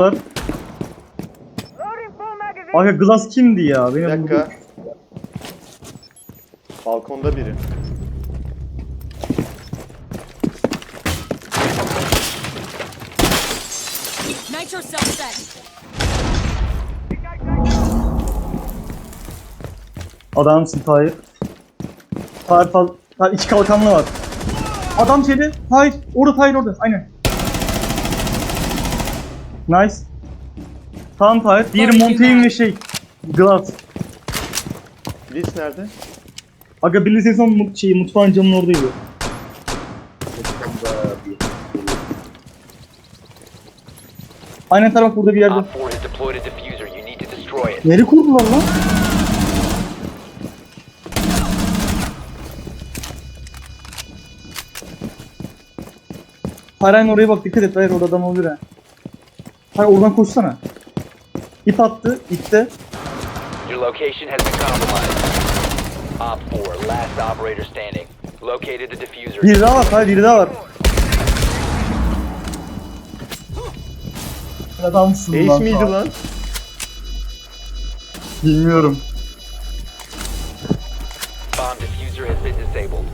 Var. Aga Glass kimdi ya? Bir Benim dakika. Balkonda biri. Nitro cell set. Adamsın Tahir. Tahir fal... Tahir iki kalkanlı var. Adam şeyde. Tahir. Orada Tahir orada. Aynen. Nice. Tamam Tahir. Diğeri Montaigne ve şey. Glass. Blitz nerede? Aga en son mut- şeyi, mutfağın camının oradaydı. Aynen taraf burada bir yerde. Op 4 has deployed a diffuser. You need to destroy it. Nereye kurdular lan? Hayır oraya bak dikkat et hayır orada adam olur ha. Hayır oradan koşsana. İp attı. İpte. Your location has been compromised. Op 4, last operator standing. Located the diffuser. Biri daha var. Hayır biri daha var. Adamsın Ace lan. miydi Kaan. lan? Bilmiyorum. Bomb diffuser has been disabled.